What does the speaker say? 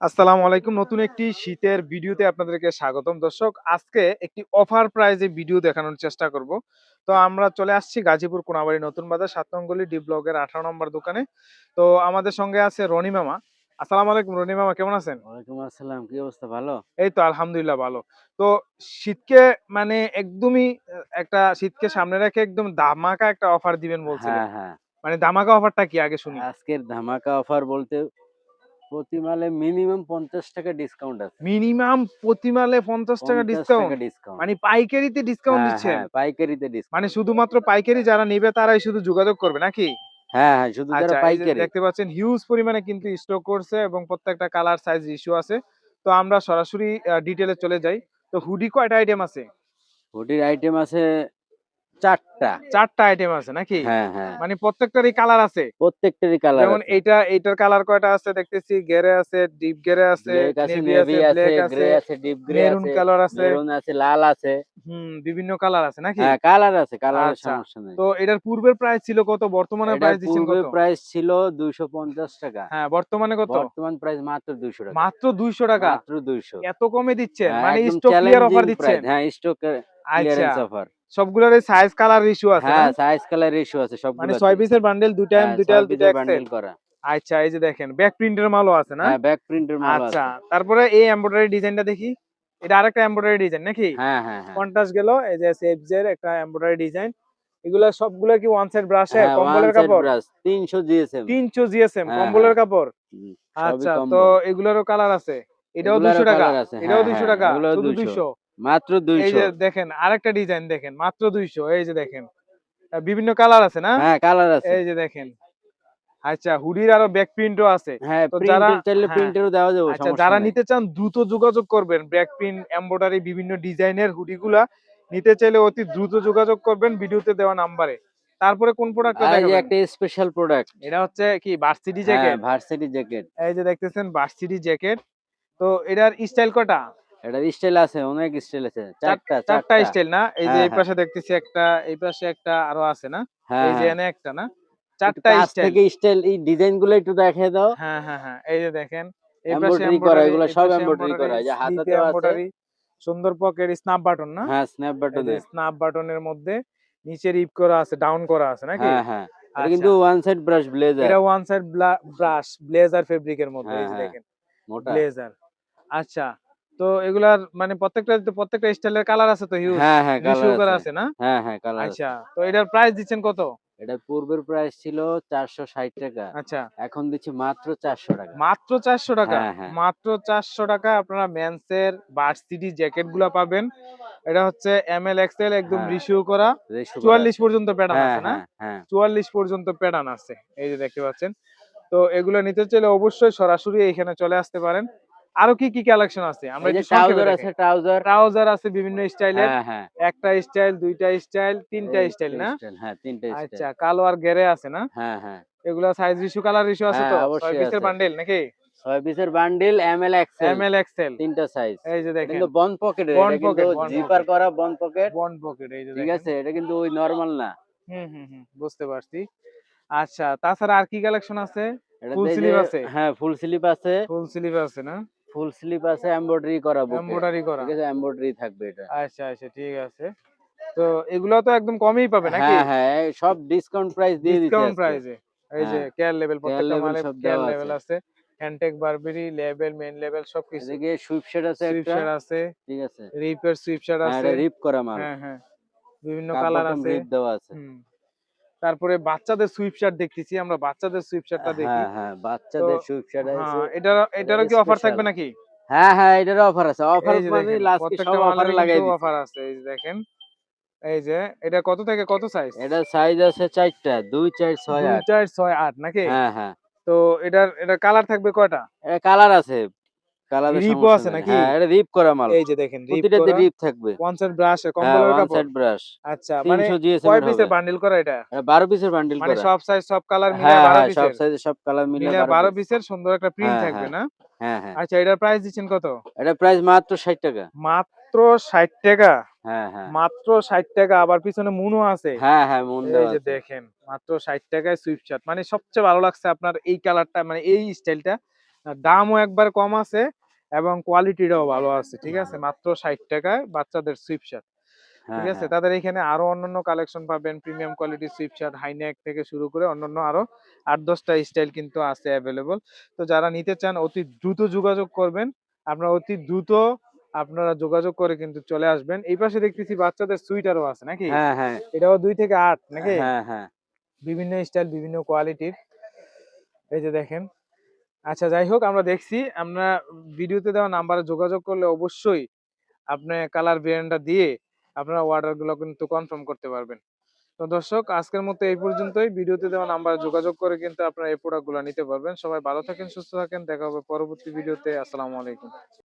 আসসালামু আলাইকুম। নতুন একটি শীতের ভিডিওতে আপনাদেরকে স্বাগতম। দর্শক আজকে একটি অফার প্রাইজে ভিডিও দেখানোর চেষ্টা করব। তো আমরা চলে আসছি গাজীপুর কোনাবাড়ি নতুন বাজার সাত নঙ্গলি ডি ব্লকের আঠারো নম্বর দোকানে। তো আমাদের সঙ্গে আছে রনি মামা। আসসালামু আলাইকুম রনি মামা কেমন আছেন? ওয়ালাইকুম আসসালাম কি অবস্থা? ভালো? এই তো আলহামদুলিল্লাহ ভালো। তো শীতকে মানে একদমই একটা শীতকে সামনে রেখে একদম ধামাকা একটা অফার দিবেন বলছিলেন। হ্যাঁ হ্যাঁ। মানে ধামাকা অফারটা কি? আগে শুনি। আজকের ধামাকা অফার বলতে প্রতি মালে মিনিমাম পঞ্চাশ টাকা ডিসকাউন্ট আছে। মিনিমাম প্রতি মালে পঞ্চাশ টাকা ডিসকাউন্ট মানে পাইকারিতে ডিসকাউন্ট দিচ্ছেন? পাইকারিতে ডিসকাউন্ট মানে শুধুমাত্র পাইকারি যারা নেবে তারাই শুধু যোগাযোগ করবে নাকি? হ্যাঁ হ্যাঁ শুধু যারা আচ্ছা পাইকারি। দেখতে পাচ্ছেন হিউজ পরিমাণে কিন্তু স্টক করছে এবং প্রত্যেকটা কালার সাইজ ইস্যু আছে। তো আমরা সরাসরি ডিটেলে চলে যাই। তো হুডি কয়টা আইটেম আছে? হুডির আইটেম আছে চারটা। চারটা আইটেম আছে নাকি? হ্যাঁ হ্যাঁ। মানে প্রত্যেকটারই কালার আছে? প্রত্যেকটারই কালার যেমন এইটা এইটার কালার কয়টা আছে? দেখতেছি গেরে আছে ডিপ গেরে আছে নেভি নেভি আছে আছে ব্ল্যাক আছে গ্রে আছে ডিপ গ্রে মেরুন কালার আছে। মেরুন আছে লাল আছে। হুম বিভিন্ন কালার আছে নাকি? হ্যাঁ কালার আছে কালারের আচ্ছা, সমস্যা নেই। তো এটার পূর্বের প্রাইস ছিল কত? বর্তমানে প্রাইস দিচ্ছেন পূর্বে কত? প্রাইস ছিল দুইশো পঞ্চাশ টাকা। হ্যাঁ বর্তমানে কত? বর্তমান প্রাইস মাত্র দুইশো টাকা। মাত্র দুইশো টাকা? মাত্র দুইশো। এত কমে দিচ্ছেন? হ্যাঁ, মানে স্টক ক্লিয়ার অফার দিচ্ছেন? হ্যাঁ স্টক আচ্ছা। ক্লিয়ারেন্স অফার সবগুলোর সাইজ কালার ইস্যু আছে হ্যাঁ সাইজ কালার ইস্যু আছে সব মানে ছয় পিসের বান্ডেল দুইটা এম দুইটা এল দুইটা বান্ডেল করা। আচ্ছা এই যে দেখেন ব্যাক প্রিন্টের মালও আছে না? হ্যাঁ ব্যাক প্রিন্টের মাল আচ্ছা তারপরে এই এমব্রয়ডারি ডিজাইনটা দেখি। এটা আরেকটা এমব্রয়ডারি ডিজাইন নাকি? হ্যাঁ হ্যাঁ হ্যাঁ। কন্ট্রাস্ট গেল এই যে সেভজের একটা এমব্রয়ডারি ডিজাইন এগুলা সবগুলা কি ওয়ান সাইড ব্রাশে হ্যাঁ কম্বলের কাপড়? 300 জিএসএম তিনশো জিএসএম হ্যাঁ, কম্বলের হ্যাঁ। কাপড়? আচ্ছা তো এগুলোরও কালার আছে। এটাও এগুলারও দুইশো টাকা। এটাও হ্যাঁ, দুইশো হ্যাঁ, টাকা এগুলোও শুধু 200 মাত্র এই যে দেখেন আরেকটা ডিজাইন দেখেন মাত্র দুইশো এই যে দেখেন। বিভিন্ন কালার আছে না? হ্যাঁ কালার আছে। এই যে দেখেন। আচ্ছা হুডির আরও ব্যাক প্রিন্টও আছে। হ্যাঁ তো যারা- চাইলে হ্যাঁ। প্রিন্টেরও দেওয়া যাবে আচ্ছা যারা নিতে চান দ্রুত যোগাযোগ করবেন। ব্যাক প্রিন্ট এমব্রয়ডারি বিভিন্ন ডিজাইনের হুডিগুলা নিতে চাইলে অতি দ্রুত যোগাযোগ করবেন ভিডিওতে দেওয়া নাম্বারে। তারপরে কোন প্রোডাক্টটা আর এই যে দেখাবেন? একটা স্পেশাল প্রোডাক্ট এটা হচ্ছে কি ভার্সিটি হ্যাঁ জ্যাকেট ভার্সিটি জ্যাকেট এই যে দেখতেছেন ভার্সিটি জ্যাকেট তো এটার স্টাইল কটা? এটা স্টাইল আছে অনেক স্টাইল আছে চারটা চারটা স্টাইল না? এই যে হ্যাঁ, এই পাশে দেখতেছি একটা এই পাশে একটা আরও আছে না? হ্যাঁ এই যে হ্যাঁ। এনে একটা না? চারটা স্টাইল থেকে স্টাইল এই ডিজাইনগুলো একটু দেখিয়ে দাও। হ্যাঁ হ্যাঁ হ্যাঁ এই যে দেখেন এই পাশে এমব্রয়ডারি করা এগুলো সব এমব্রয়ডারি করা এই যে হাতাতেও আছে। সুন্দর পকেট স্ন্যাপ বাটন না? হ্যাঁ স্ন্যাপ বাটনে স্ন্যাপ বাটনের মধ্যে নিচে রিপ করা আছে ডাউন করা আছে নাকি? হ্যাঁ হ্যাঁ। এটা আচ্ছা, কিন্তু ওয়ান সাইড ব্রাশ ব্লেজার এটা ওয়ান সাইড ব্রাশ ব্লেজার ফেব্রিকের মধ্যে এই হ্যাঁ, হ্যাঁ, দেখেন। মোটা। ব্লেজার আচ্ছা। তো এগুলার মানে প্রত্যেকটা প্রত্যেকটা স্টাইলের কালার আছে তো হিউজ হ্যাঁ হ্যাঁ কালার আছে। না? হ্যাঁ হ্যাঁ কালার আচ্ছা তো এটার প্রাইস দিচ্ছেন কত? এটা পূর্বের প্রাইস ছিল চারশো ষাট টাকা। আচ্ছা। এখন দিচ্ছি মাত্র চারশো টাকা। মাত্র চারশো টাকা? হ্যাঁ, হ্যাঁ। মাত্র চারশো টাকা আপনারা মেন্সের ভার্সিটি জ্যাকেটগুলা পাবেন। এটা হচ্ছে এম এল এক্সেল একদম হ্যাঁ। রিসিউ করা। চুয়াল্লিশ। পর্যন্ত প্যাটার্ন আছে না? চুয়াল্লিশ পর্যন্ত প্যাটার্ন আছে। এই যে দেখতে পাচ্ছেন। তো এগুলো নিতে চাইলে অবশ্যই সরাসরি এখানে চলে আসতে পারেন। আরও কি কি কালেকশন আছে? আমরা যে ট্রাউজার আছে ট্রাউজার ট্রাউজার আছে বিভিন্ন স্টাইলের হ্যাঁ হ্যাঁ। একটা স্টাইল দুইটা স্টাইল তিনটা স্টাইল না? হ্যাঁ তিনটা আচ্ছা স্টাইল কালো আর গেরে আছে না? হ্যাঁ হ্যাঁ। এগুলা সাইজ রিস্যু কালার ইস্যু আছে হ্যাঁ, তো? ছয় পিসের। বান্ডেল নাকি? ছয় পিসের bundle M L XL M L XL তিনটা সাইজ এই যে দেখেন। কিন্তু বন পকেট কিন্তু pocket, জিপার করা বন পকেট বন্ড পকেট এই যে ঠিক আছে এটা কিন্তু ওই নরমাল না। হুম হুম হুম বুঝতে পারছি। আচ্ছা তাছাড়া আর কি কালেকশন আছে? যে- sleeve আছে? হ্যাঁ ফুল স্লিপ আছে। ফুল স্লিভ আছে না? ফুল স্লিপ আছে এমব্রয়ডারি করা এমব্রয়ডারি করা। ঠিক আছে এমব্রয়ডারি থাকবে এটা। আচ্ছা আচ্ছা ঠিক আছে। তো এগুলো তো একদম কমই পাবে নাকি? হ্যাঁ হ্যাঁ সব ডিসকাউন্ট প্রাইস দিয়ে দিচ্ছে ডিসকাউন্ট। প্রাইসে এই যে হ্যাঁ, কেয়ার লেভেল প্রত্যেকটা মালে সব কেয়ার লেভেল আছে। হ্যান্ডটেক বারবেরি লেভেল মেন লেভেল সব সবকিছু। এদিকে সুইপশেড আছে একটা। সুইপশার আছে। ঠিক আছে। রিপের সুইপশার হ্যাঁ আছে। রিপ করা মাল। হ্যাঁ হ্যাঁ। বিভিন্ন কালার আছে। রিপ দেওয়া আছে। হুম। তারপরে বাচ্চাদের সুইপশার্ট দেখতেছি আমরা বাচ্চাদের সুইপশার্টটা দেখি। হ্যাঁ হ্যাঁ বাচ্চাদের আছে হ্যাঁ এটার এটারও কি অফার থাকবে নাকি? হ্যাঁ হ্যাঁ এটারও অফার আছে। অফার মানে লাস্টে সব অফার লাগাই দিচ্ছে। অফার আছে এই যে দেখেন। এই যে এটা কত থেকে কত সাইজ এটা সাইজ আছে চারটা দুই চার ছয় দুই আট। চার ছয় আট নাকি? হ্যাঁ হ্যাঁ। তো এটার এটা কালার থাকবে কয়টা? এটা কালার আছে ও আছে নাকি? হ্যাঁ এটা রিপ করা মাল। এই যে দেখেন রিপ প্রতিটাতে রিপ থাকবে। ওয়ান সাইড ব্রাশ হ্যাঁ কম্বলের ওয়ান সাইড ব্রাশ আচ্ছা মানে 300 কয় পিসের হবে। বান্ডিল করা এটা? এটা 12 পিসের বান্ডিল মানে সব সাইজ সব কালার মিলে হ্যাঁ 12 হ্যাঁ সব পিসের সব কালার মিলে মিলে 12 12 পিসের সুন্দর একটা প্রিন্ট হ্যাঁ, থাকবে না? হ্যাঁ হ্যাঁ। আচ্ছা এটার প্রাইস দিচ্ছেন কত? এটা প্রাইস মাত্র 60 টাকা। মাত্র 60 টাকা? হ্যাঁ হ্যাঁ। মাত্র 60 টাকা আবার পিছনে মুনও আছে। হ্যাঁ হ্যাঁ মন এই যে দেখেন মাত্র 60 টাকায় সুইফট শার্ট মানে সবচেয়ে ভালো লাগছে আপনার এই কালারটা মানে এই স্টাইলটা দামও একবার কম আছে এবং কোয়ালিটিটাও ভালো আছে ঠিক আছে? মাত্র ষাট টাকায় বাচ্চাদের সুইপ শার্ট হ্যাঁ, ঠিক আছে? হ্যাঁ। তাদের এখানে আরও অন্যান্য কালেকশন পাবেন premium quality sweat shirt high neck থেকে শুরু করে অন্যান্য আরও আট দশটা স্টাইল কিন্তু আছে অ্যাভেলেবল তো যারা নিতে চান অতি দ্রুত যোগাযোগ করবেন। আপনারা অতি দ্রুত আপনারা যোগাযোগ করে কিন্তু চলে আসবেন। এই পাশে দেখতেছি বাচ্চাদের সুইটারও আছে নাকি? হ্যাঁ হ্যাঁ। এটাও দুই থেকে আট নাকি? হ্যাঁ হ্যাঁ। বিভিন্ন স্টাইল বিভিন্ন কোয়ালিটির এই যে দেখেন আচ্ছা যাই হোক আমরা দেখছি। আমরা ভিডিওতে দেওয়া নাম্বারে যোগাযোগ করলে অবশ্যই আপনি কালার ভেরিয়েন্টটা দিয়ে আপনার অর্ডারগুলো কিন্তু কনফার্ম করতে পারবেন। তো দর্শক, আজকের মতো এই পর্যন্তই। ভিডিওতে দেওয়া নাম্বারে যোগাযোগ করে কিন্তু আপনারা এই প্রোডাক্টগুলো নিতে পারবেন। সবাই ভালো থাকেন, সুস্থ থাকেন। দেখা হবে পরবর্তী ভিডিওতে। আসসালামু আলাইকুম।